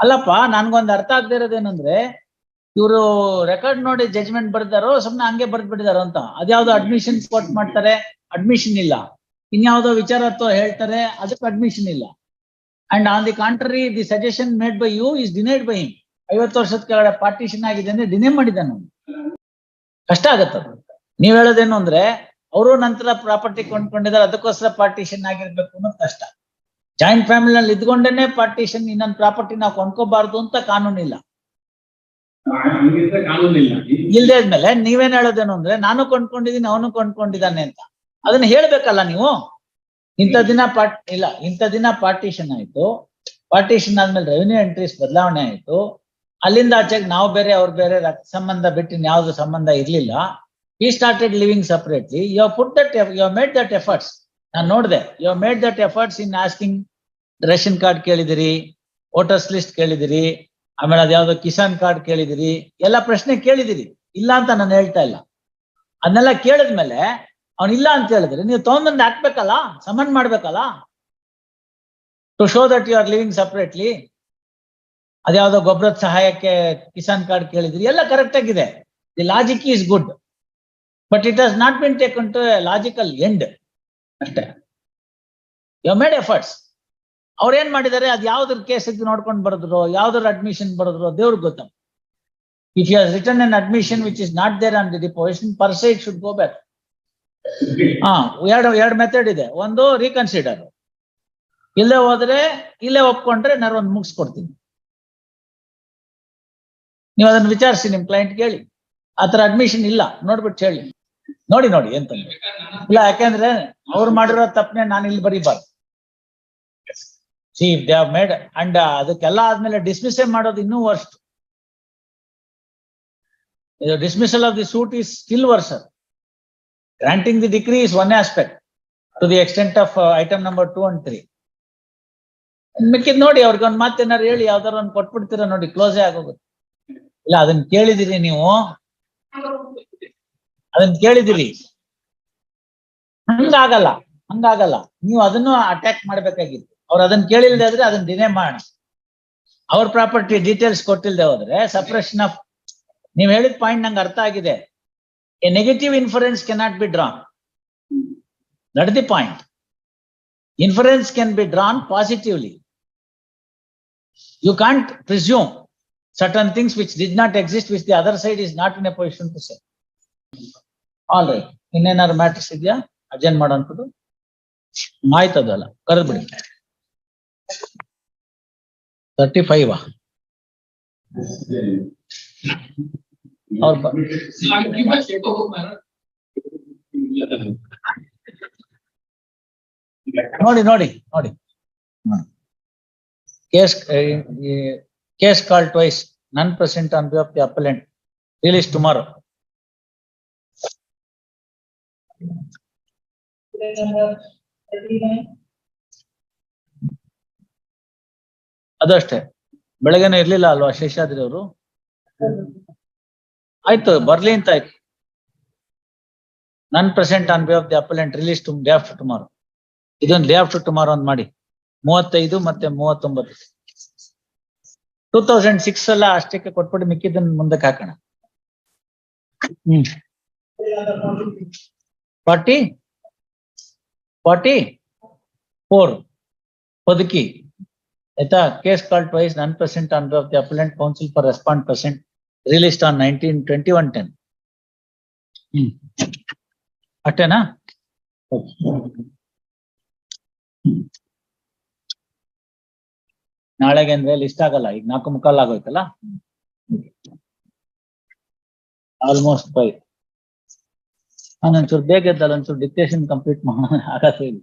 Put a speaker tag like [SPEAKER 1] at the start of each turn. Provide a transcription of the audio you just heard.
[SPEAKER 1] ಅಲ್ಲಪ್ಪ, ನನ್ಗೊಂದು ಅರ್ಥ ಆಗದೆ ಇರೋದೇನಂದ್ರೆ, ಇವರು ರೆಕಾರ್ಡ್ ನೋಡಿ ಜಜ್ಮೆಂಟ್ ಬರ್ದಾರೋ, ಸುಮ್ನೆ ಹಂಗೆ ಬರ್ದ್ ಬಿಟ್ಟಿದಾರೋ ಅಂತ. ಅದ್ಯಾವ್ದೋ ಅಡ್ಮಿಷನ್ ಸ್ಪೋರ್ಟ್ ಮಾಡ್ತಾರೆ ಅಡ್ಮಿಷನ್ ಇಲ್ಲ. ಇನ್ಯಾವುದೋ ವಿಚಾರ ಅಥವಾ ಹೇಳ್ತಾರೆ, ಅದಕ್ಕೆ ಅಡ್ಮಿಷನ್ ಇಲ್ಲ. And on the contrary the suggestion made by you is denied by him ಐವತ್ತು ವರ್ಷದ ಕೆಳಗಡೆ ಪಾರ್ಟಿಷನ್ ಆಗಿದೆ ಅಂದ್ರೆ ಡಿನೇ ಮಾಡಿದ ನಾನು. ಕಷ್ಟ ಆಗತ್ತದು ನೀವ್ ಹೇಳೋದೇನು ಅಂದ್ರೆ, ಅವರು ನಂತರ ಪ್ರಾಪರ್ಟಿ ಕೊಂಡ್ಕೊಂಡಿದ್ದಾರೆ, ಅದಕ್ಕೋಸ್ಕರ ಪಾರ್ಟಿಷನ್ ಆಗಿರ್ಬೇಕು ಅನ್ನೋದು ಕಷ್ಟ. ಜಾಯಿಂಟ್ ಫ್ಯಾಮಿಲಿನಲ್ಲಿ ಇದ್ಕೊಂಡೇನೆ ಪಾರ್ಟಿಷನ್ ಇನ್ನೊಂದು ಪ್ರಾಪರ್ಟಿ ನಾವು ಕೊಂಡ್ಕೋಬಾರ್ದು ಅಂತ ಕಾನೂನಿಲ್ಲ
[SPEAKER 2] ಹಂಗಿದ್ರೆ
[SPEAKER 1] ಆದ್ಮೇಲೆ ನೀವೇನ್ ಹೇಳೋದೇನು ಅಂದ್ರೆ ನಾನು ಕೊಂಡ್ಕೊಂಡಿದ್ದೀನಿ, ಅವನು ಕೊಂಡ್ಕೊಂಡಿದ್ದಾನೆ ಅಂತ. ಅದನ್ನ ಹೇಳ್ಬೇಕಲ್ಲ ನೀವು? ಇಂಥ ದಿನ ಪಾರ್ಟ್ ಇಲ್ಲ, ಇಂಥ ದಿನ ಪಾರ್ಟಿಷನ್ ಆಯ್ತು. ಪಾರ್ಟಿಷನ್ ಆದ್ಮೇಲೆ ರೆವಿನ್ಯೂ ಎಂಟ್ರೀಸ್ ಬದಲಾವಣೆ ಆಯ್ತು. ಅಲ್ಲಿಂದ ಆಚೆಗೆ ನಾವು ಬೇರೆ, ಅವ್ರು ಬೇರೆ ರಕ್ತ ಸಂಬಂಧ ಬಿಟ್ಟು ಯಾವ್ದು ಸಂಬಂಧ ಇರ್ಲಿಲ್ಲ. ಈ started living separately you put that you made that efforts ನಾನು ನೋಡಿದೆ you made that efforts in asking ration card ಕೇಳಿದಿರಿ ವೋಟರ್ಸ್ ಲಿಸ್ಟ್ ಕೇಳಿದಿರಿ, ಆಮೇಲೆ ಅದ್ಯಾವ್ದೋ ಕಿಸಾನ್ ಕಾರ್ಡ್ ಕೇಳಿದಿರಿ, ಎಲ್ಲ ಪ್ರಶ್ನೆ ಕೇಳಿದಿರಿ. ಇಲ್ಲ ಅಂತ ನಾನು ಹೇಳ್ತಾ ಇಲ್ಲ. ಅದನ್ನೆಲ್ಲ ಕೇಳಿದ್ಮೇಲೆ ಅವನ್ ಇಲ್ಲ ಅಂತ ಹೇಳಿದ್ರೆ ನೀವು ತಗೊಂಡ್ಬಂದು ಹಾಕ್ಬೇಕಲ್ಲ, ಸಮನ್ ಮಾಡ್ಬೇಕಲ್ಲ? To show that you are living separately ಅದ್ಯಾವ್ದೋ ಗೊಬ್ಬರದ ಸಹಾಯಕ್ಕೆ ಕಿಸಾನ್ ಕಾರ್ಡ್ ಕೇಳಿದ್ರಿ, ಎಲ್ಲ ಕರೆಕ್ಟ್ ಆಗಿದೆ. The logic is good but it has not been taken to logical end ಅಷ್ಟೇ. ಯು ಮೇಡ್ ಎಫರ್ಟ್ಸ್ ಅವ್ರು ಏನ್ ಮಾಡಿದ್ದಾರೆ? ಅದು ಯಾವ್ದ್ರ ಕೇಸ್ ನೋಡ್ಕೊಂಡು ಬರೆದ್ರು, ಯಾವ್ದ್ರ ಅಡ್ಮಿಷನ್ ಬರೆದ್ರು ದೇವ್ರಿಗೆ ಗೊತ್ತಮ್ಮ. If you return an admission which is not there on the deposition per se it should go back ಹಾ, ಎರಡು ಎರಡು ಮೆಥಡ್ ಇದೆ. ಒಂದು ರೀಕನ್ಸಿಡರ್ ಇಲ್ಲೇ ಹೋದ್ರೆ, ಇಲ್ಲೇ ಒಪ್ಕೊಂಡ್ರೆ ನಾನು ಒಂದು ಮುಗಿಸ್ಕೊಡ್ತೀನಿ. ನೀವು ಅದನ್ನು ವಿಚಾರಿಸಿ ನಿಮ್ಮ ಕ್ಲೈಂಟ್ ಕೇಳಿ. ಆ ಥರ ಅಡ್ಮಿಷನ್ ಇಲ್ಲ. ನೋಡ್ಬಿಟ್ಟು ಹೇಳಿ. ನೋಡಿ ನೋಡಿ ಎಂತ ಇಲ್ಲ. ಯಾಕೆಂದ್ರೆ ಅವ್ರು ಮಾಡಿರೋ ತಪ್ಪನೆ ನಾನು ಇಲ್ಲಿ ಬರೀಬಾರ್ದು. ಸಿ ದೇ ಮೇಡ್ ಅಂಡ್ ಅದಕ್ಕೆಲ್ಲ ಆದ್ಮೇಲೆ ಡಿಸ್ಮಿಸ್ ಮಾಡೋದು ಇನ್ನೂ ವರ್ಸ್ಟ್ ಇದು dismissal of the suit is still worser granting the degree is one aspect to the extent of item number two and three ಮಿಕ್ಕಿದ್ ನೋಡಿ ಅವ್ರಿಗೆ ಒಂದು ಮಾತೇನಾರು ಹೇಳಿ ಯಾವ್ದಾರ ಒಂದು ಕೊಟ್ಬಿಡ್ತೀರಾ ನೋಡಿ ಕ್ಲೋಸೇ ಆಗೋಗುತ್ತೆ. ಇಲ್ಲ ಅದನ್ನ ಕೇಳಿದಿರಿ ನೀವು. ಅದನ್ನ ಕೇಳಿದಿರಿ. ಹಂಗಾಗಲ್ಲ ಹಂಗಾಗಲ್ಲ. ನೀವು ಅದನ್ನು ಅಟ್ಯಾಕ್ ಮಾಡ್ಬೇಕಾಗಿತ್ತು. ಅವ್ರು ಅದನ್ನ ಕೇಳಿಲ್ದೆ ಆದ್ರೆ ಅದನ್ನ ಡಿನೇ ಮಾಡೋಣ ಅವ್ರ ಪ್ರಾಪರ್ಟಿ ಡೀಟೇಲ್ಸ್ ಕೊಟ್ಟಿಲ್ದೆ ಹೋದ್ರೆ ಸಪ್ರೆಷನ್ ಆಫ್ ನೀವ್ ಹೇಳಿದ ಪಾಯಿಂಟ್ ನಂಗೆ ಅರ್ಥ ಆಗಿದೆ. A negative inference cannot be drawn that the point inference can be drawn positively you can't presume certain things which did not exist, which the other side is not in a position to say. All right ಇನ್ನೇನಾದ್ರು matters ಇದೆಯಾ? Urgent ಮಾಯ್ತದಲ್ಲ ಆಯ್ತದಲ್ಲ ಕರೆದ್ಬಿಡಿ thirty five ನೋಡಿ ನೋಡಿ ನೋಡಿ. Case case call twice none present on behalf the appellant release tomorrow ಅದಷ್ಟೇ. ಬೆಳಗ್ಗೆನೆ ಇರ್ಲಿಲ್ಲ ಅಲ್ವಾ ಶೇಷಾದ್ರಿ ಅವರು ಆಯ್ತು, ಬರ್ಲಿ ಅಂತ ಆಯ್ತು. None present on behalf the appellant release today after tomorrow ಇದೊಂದು ಡೇ ಆಫ್ಟರ್ ಟುಮಾರೋ ಅಂತ ಮಾಡಿ. ಮೂವತ್ತೈದು ಮತ್ತೆ ಮೂವತ್ತೊಂಬತ್ತು. ಟೂ ತೌಸಂಡ್ ಸಿಕ್ಸ್ ಎಲ್ಲ ಅಷ್ಟಕ್ಕೆ ಕೊಟ್ಬಿಟ್ಟು ಮಿಕ್ಕಿದ್ದನ್ನ ಮುಂದಕ್ಕೆ ಹಾಕೋಣ. ಹ್ಮ್. ಫಾರ್ಟಿ ಫಾರ್ಟಿ ಫೋರ್ ಪದಕಿ. ಆಯ್ತಾ? Case call twice none present under of the appellant counsel for respond present released on nineteen twenty one ten. Hmm. ಅಷ್ಟೇನಾ? ನಾಳೆಗೆ ಅಂದ್ರೆ ಲಿಸ್ಟ್ ಆಗಲ್ಲ ಈಗ ನಾಲ್ಕು ಮುಕ್ಕಾಲ್ ಆಗೋಯ್ತಲ್ಲ? ಆಲ್ಮೋಸ್ಟ್ ಫೈವ್ ನಾನೊಂಚೂರು ಬೇಗ ಎದ್ದಲ್ಲ ಒಂಚೂರು ಡಿಕ್ಟೇಷನ್ ಕಂಪ್ಲೀಟ್ ಮಾಡೋಣ ಆಗತ್ತೆ ಇಲ್ಲ